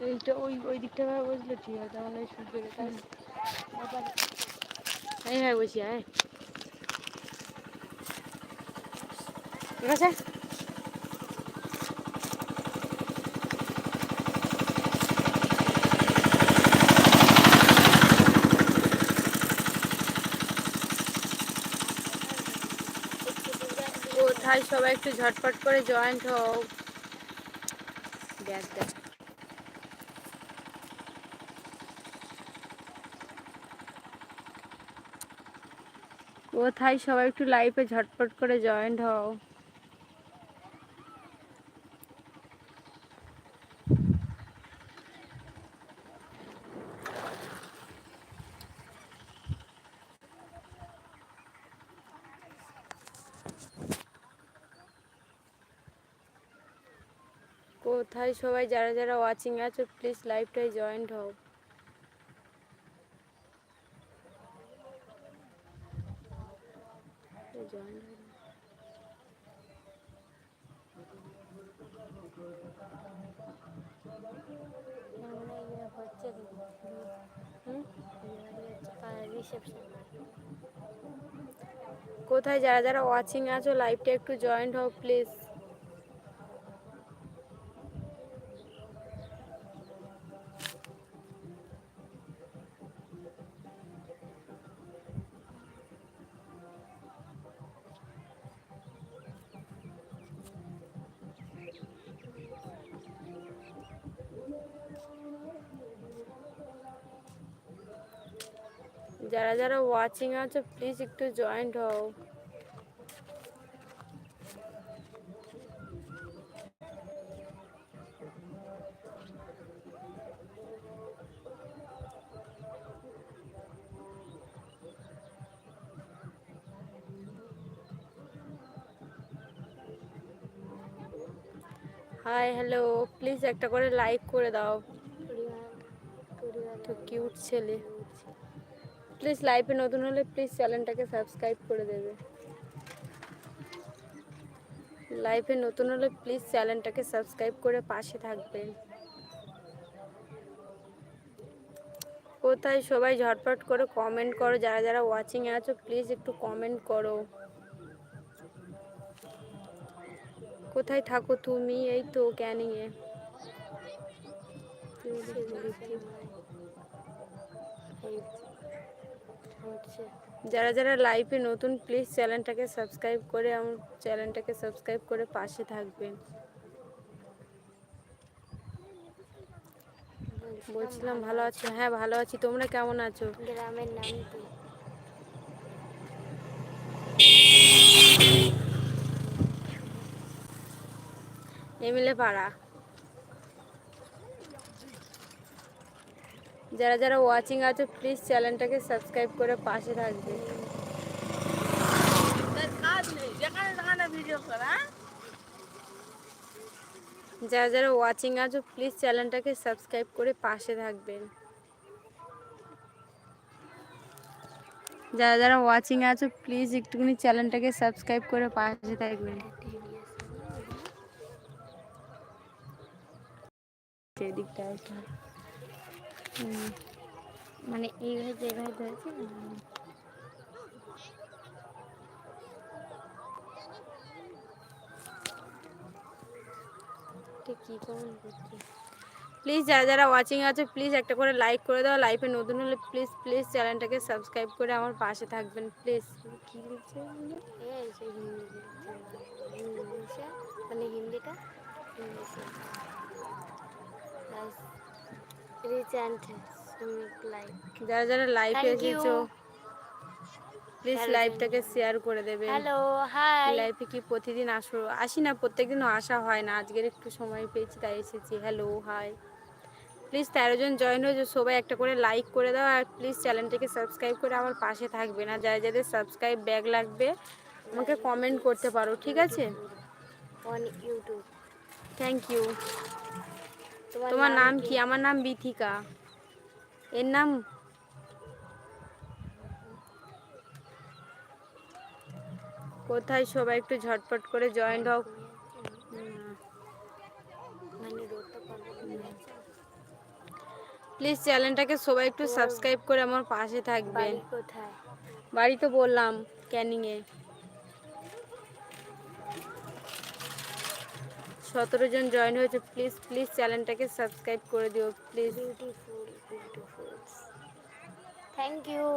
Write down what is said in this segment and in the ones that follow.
এইটা ওই ওই দিকটা ভাবে বসলে ঠিক আছে তাহলে সূর্যের এই ভাই বসি আয় ঠিক আছে? কোথায় সবাই একটু ঝটপট করে জয়েন্ট হও। দেখ দেখ। কোথায়? সবাই একটু লাইভে ঝটপট করে জয়েন্ট হও। কোথায় সবাই? যারা যারা ওয়াচিং আছো প্লিজ লাইভটাই জয়েন্ট হও। কোথায় যারা যারা ওয়াচিং আছো লাইভটা একটু জয়েন্ট হোক প্লিজ যারা যারা ওয়াচিং আছো প্লিজ একটু জয়েন্ট হও। হাই হ্যালো প্লিজ একটা করে লাইক করে দাও। তো কিউট ছেলে। প্লিজ লাইভে নতুন হলে প্লিজ চ্যানেলটাকে সাবস্ক্রাইব করে দেবে। লাইভে নতুন হলে প্লিজ চ্যানেলটাকে সাবস্ক্রাইব করে পাশে থাকবেন কোথায় সবাই ঝটপট করে কমেন্ট করো, যারা যারা ওয়াচিং এ আছো প্লিজ একটু কমেন্ট করো। কোথায় থাকো তুমি? এই তো ক্যানিংয়ে যারা যারা লাইভে নতুন প্লিজ চ্যানেলটাকে সাবস্ক্রাইব করে আমার চ্যানেলটাকে সাবস্ক্রাইব করে পাশে থাকবেন। বলছিলাম ভালো আছো? হ্যাঁ ভালো আছি। তোমরা কেমন আছো? গ্রামের নাম কি? এমএলএ পাড়া। যারা যারা ওয়াচিং আছো প্লিজ চ্যানেলটাকে সাবস্ক্রাইব করে পাশে থাকবে। যারা যারা ওয়াচিং আছো প্লিজ চ্যানেলটাকে সাবস্ক্রাইব করে পাশে থাকবেন। যারা যারা ওয়াচিং আছো প্লিজ একটুখানি চ্যানেলটাকে সাবস্ক্রাইব করে পাশে থাকবেন। হুম মানে এইভাবে যেভাবে ধরেছে প্লিজ যারা যারা ওয়াচিং আছে প্লিজ একটা করে লাইক করে দাও। লাইফে নতুন হলে প্লিজ প্লিজ চ্যানেলটাকে সাবস্ক্রাইব করে আমার পাশে থাকবেন। প্লিজ কি লিখছে মানে হিন্দিটা? রিচ অ্যান্ড লাইক যারা যারা লাইভে. এসেছ প্লিজ লাইভটাকে শেয়ার করে দেবেন হ্যালো হাই লাইফে কি প্রতিদিন আসো? আসি না প্রত্যেকদিনও আসা হয় না। আজকের একটু সময় পেয়েছি তাই এসেছি। হ্যালো হাই প্লিজ তেরো জন জয়েন হয়েছে সবাই একটা করে লাইক করে দাও আর প্লিজ চ্যানেলটাকে সাবস্ক্রাইব করে আমার পাশে থাকবে না। যারা যাদের সাবস্ক্রাইব ব্যাগ লাগবে আমাকে কমেন্ট করতে পারো ঠিক আছে? অন ইউটিউব থ্যাংক ইউ তোমার নাম কি? আমার নাম বিথিকা। এর নাম? কোথায় সবাই একটু ঝটপট করে জয়েন্ট হোক প্লিজ চ্যানেলটাকে সবাই একটু সাবস্ক্রাইব করে আমার পাশে থাকবেন কোথায়? বাড়ি তো বললাম ক্যানিংয়ে সতেরো জন জয়েন হয়েছে প্লিজ প্লিজ চ্যানেলটাকে সাবস্ক্রাইব করে দিও please beautiful beautiful thank you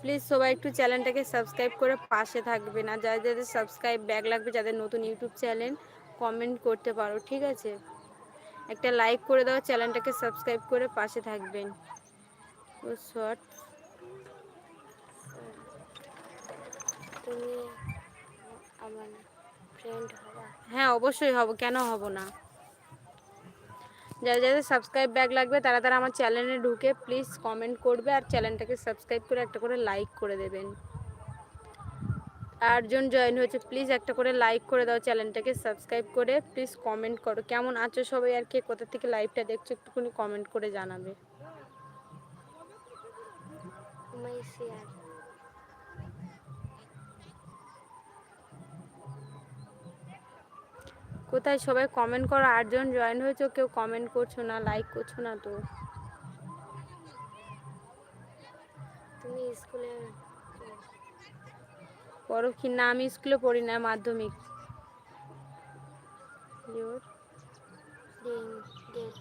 please সবাই একটু চ্যানেলটাকে সাবস্ক্রাইব করে পাশে থাকবে না। যাদের যাদের সাবস্ক্রাইব ব্যাক লাগবে যাদের নতুন ইউটিউব চ্যানেল কমেন্ট করতে পারো ঠিক আছে? একটা লাইক করে দাও চ্যানেলটাকে সাবস্ক্রাইব করে পাশে থাকবেন। ও শর্ট তুমি আমার ফ্রেন্ড হবা। হ্যাঁ অবশ্যই হব কেন হব না? যাদের যাদের সাবস্ক্রাইব ব্যাক লাগবে তারা তারা আমার চ্যানেলে ঢুকে প্লিজ কমেন্ট করবে আর চ্যানেলটাকে সাবস্ক্রাইব করে একটা করে লাইক করে দেবেন। আটজন জয়েন হয়েছে প্লিজ একটা করে লাইক করে দাও চ্যানেলটাকে সাবস্ক্রাইব করে প্লিজ কমেন্ট করো। কেমন আছো সবাই আর কে কোথা থেকে লাইভটা দেখছ একটুখানি কমেন্ট করে জানাবে। কোথায় সবাই কমেন্ট করো আটজন জয়েন হয়েছো কেউ কমেন্ট করছ না লাইক করছ না তো? তুমি স্কুলে পড়ো কি না? আমি স্কুলে পড়ি না মাধ্যমিক? গেট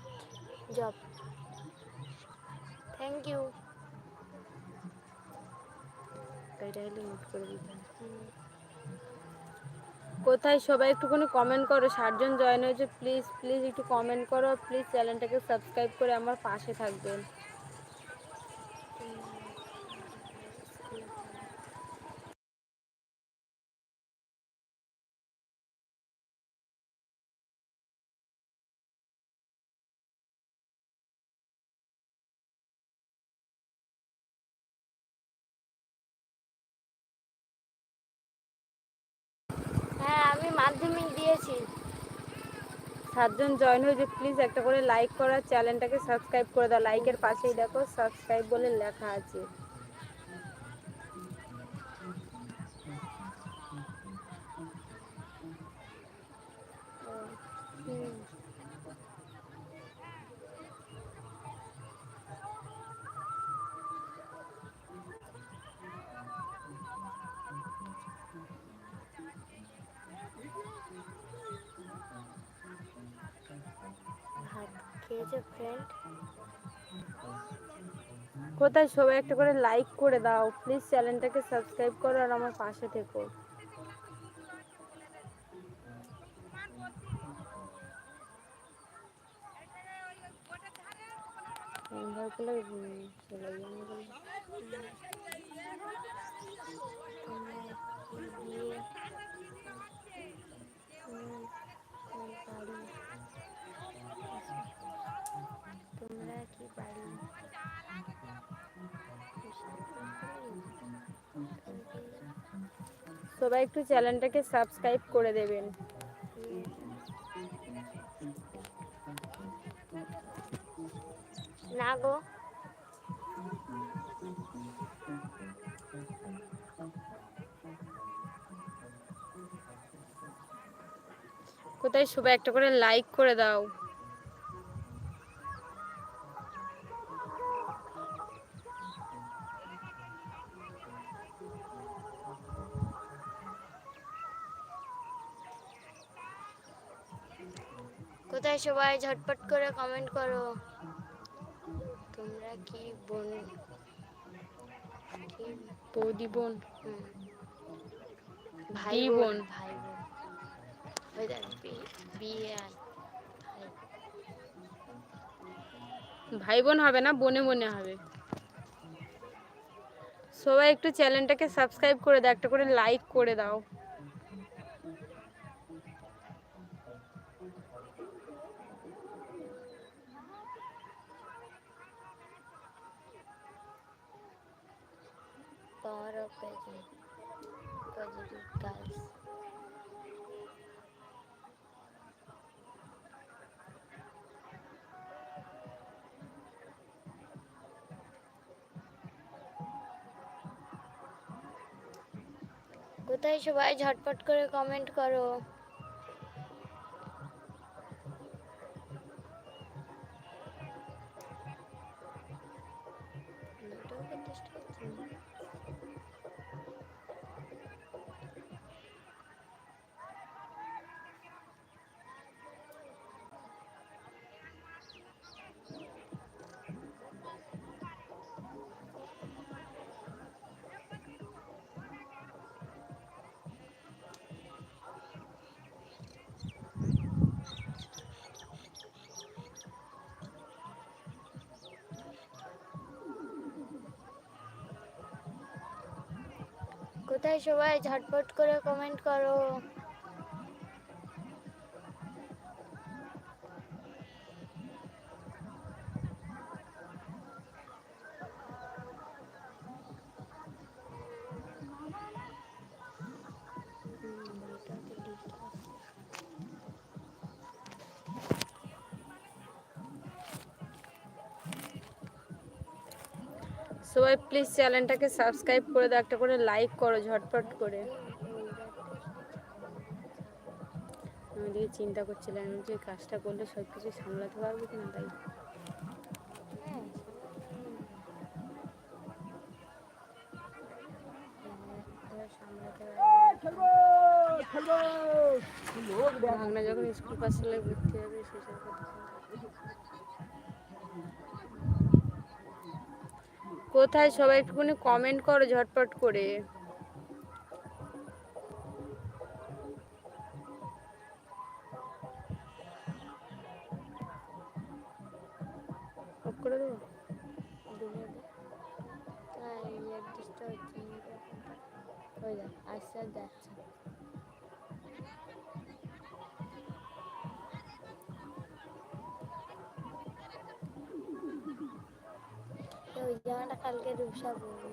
জব থ্যাংক ইউ এটা হলে নোট করে দিতাম কোথায় সবাই একটুখানি কমেন্ট করো। ষাটজন জয়েন হয়েছে প্লিজ প্লিজ একটু কমেন্ট করো। প্লিজ চ্যানেলটাকে সাবস্ক্রাইব করে আমার পাশে থাকবেন। আমি মাধ্যমিক দিয়েছি। সাতজন জয়েন হয়েছে প্লিজ একটা করে লাইক করা চ্যানেলটাকে সাবস্ক্রাইব করে দাও। লাইকের পাশেই দেখো সাবস্ক্রাইব বলে লেখা আছে। খেয়েছো ফ্রেন্ড কোথায় সবাই একটা করে লাইক করে দাও। প্লিজ চ্যানেলটাকে সাবস্ক্রাইব করো আর আমার পাশে থেকো। এবার করলে, সবাই একটু চ্যানেলটাকে সাবস্ক্রাইব করে দেবেন। না গো। কোথায় সবাই একটা করে লাইক করে দাও। কোথায় সবাই ঝটপট করে কমেন্ট করো। তোমরা কি বোন? বৌদি বোন। ভাই বোন। ভাই বোন। ওই দেখ বিয়ে ভাই। ভাই বোন হবে না বনে বোনে হবে। সবাই একটু চ্যানেলটাকে সাবস্ক্রাইব করে দাও একটা করে লাইক করে দাও। power of positive positive girls কোথায় সবাই ঝটপট করে কমেন্ট করো সবাই ঝটপট করে কমেন্ট করো। সবাই প্লিজ চ্যানেলটাকে সাবস্ক্রাইব করে দাও, একটা করে লাইক করো, ঝটপট করে। আমি ওদিকে চিন্তা করছিলাম যে কাজটা করলে সব কিছু সামলাতে পারব কিনা তাই। ভাগনা যখন স্কুল পাশ ভর্তি হবে, সেসব কথা। কোথায় সবাই একটুখানি কমেন্ট করো ঝটপট করে। অফ করে ওই জামাটা কালকে রূপসা পরবে।